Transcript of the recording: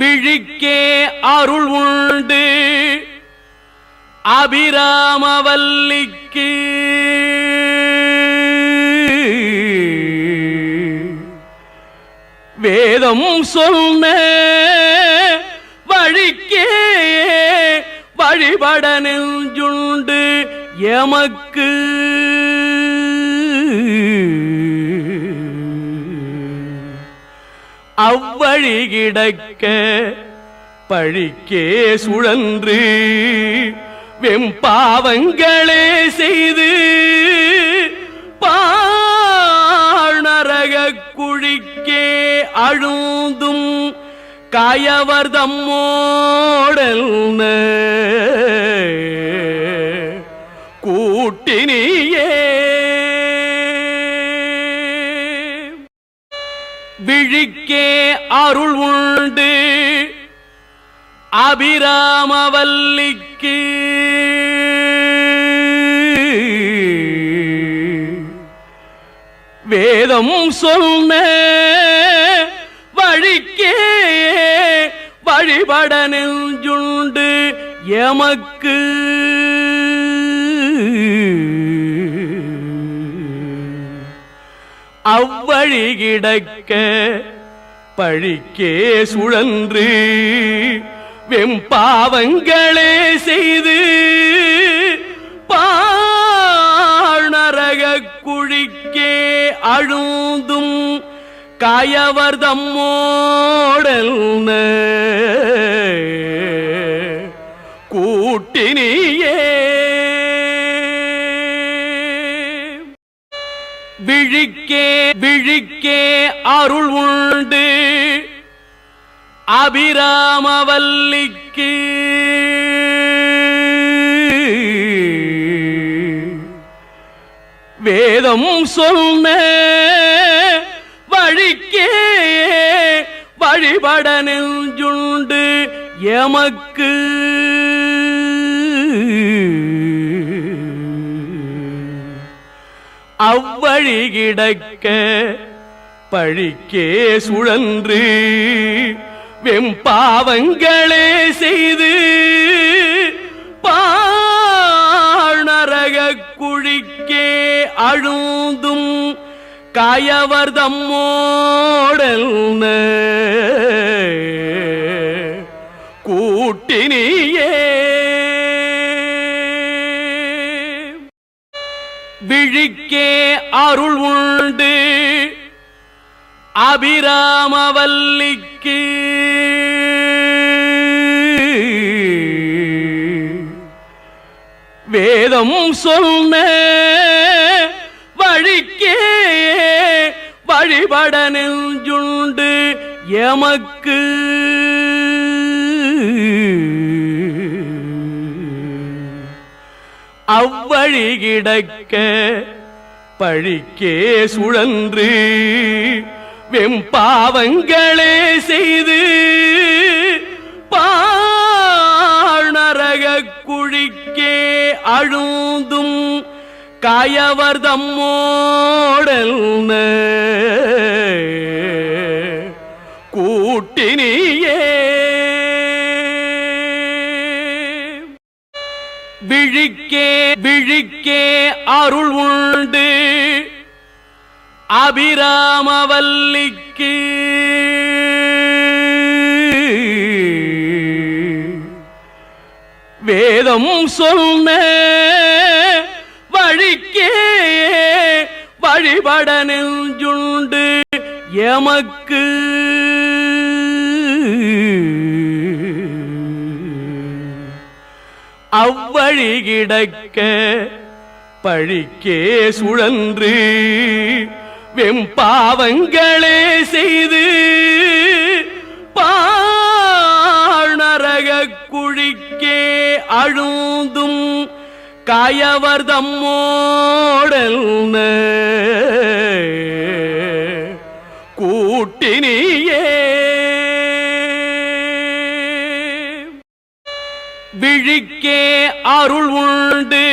விழிக்கே அருள் உண்டு. அபிராமவல்லிக்கு. வேதம் சொன்ன வழிக்கே வழிபட நெஞ்சுண்டு. எமக்கு அவ்வழி கிடக்க பழிக்கே சுழன்று வெம்பாவங்களே செய்து பாணரக குழிக்கே அழுந்தும் காயவர் தம்மோடல் கூட்டினியே விழிக்கே அருள் உண்டு. அபிராமவல்லிக்கு. வேதம் சொன்ன வழிக்கே வழிபட நெஞ்சுண்டு. எமக்கு அவ்வழி கிடக்க பழிக்கே சுழன்று வெம்பாவங்களே செய்து பாழ்நரக குழிக்கே அழுந்தும் காயவர் தம்மோடல் கூட்டினியே விழிக்கே விழிக்கே அருள் உண்டு. அபிராமவல்லிக்கு. வேதம் சொன்ன வழிக்கே வழிபட நெஞ்சுண்டு எமக்கு. அவ்வழி கிடக்க பழிக்கே சுழன்று வெம்பாவங்களே செய்து பாணரக குழிக்கே அழுந்தும் காயவர் தம்மோடல் விழிக்கே அருள் உண்டு. அபிராமவல்லிக்கு. வேதம் சொன்ன வழிக்கே வழிபட நெஞ்சுண்டு. எமக்கு அவ்வழி கிடக்க பழிக்கே சுழன்று வெம்பாவங்களே செய்து பாணரக குழிக்கே அழுந்தும் காயவர்தம்மோ விழிக்கே விழிக்கே அருள் உண்டு. அபிராமவல்லிக்கு. வேதம் சொன்ன வழிக்கே வழிபட நெஞ்சுண்டு. எமக்கு அவ்வழி கிடக்க பழிக்கே சுழன்று வெம்பாவங்களே செய்து பாணரக குழிக்கே அழுந்தும் காயவர் தம்மோடல் கூட்டினியே விழிக்கே அருள் உண்டு.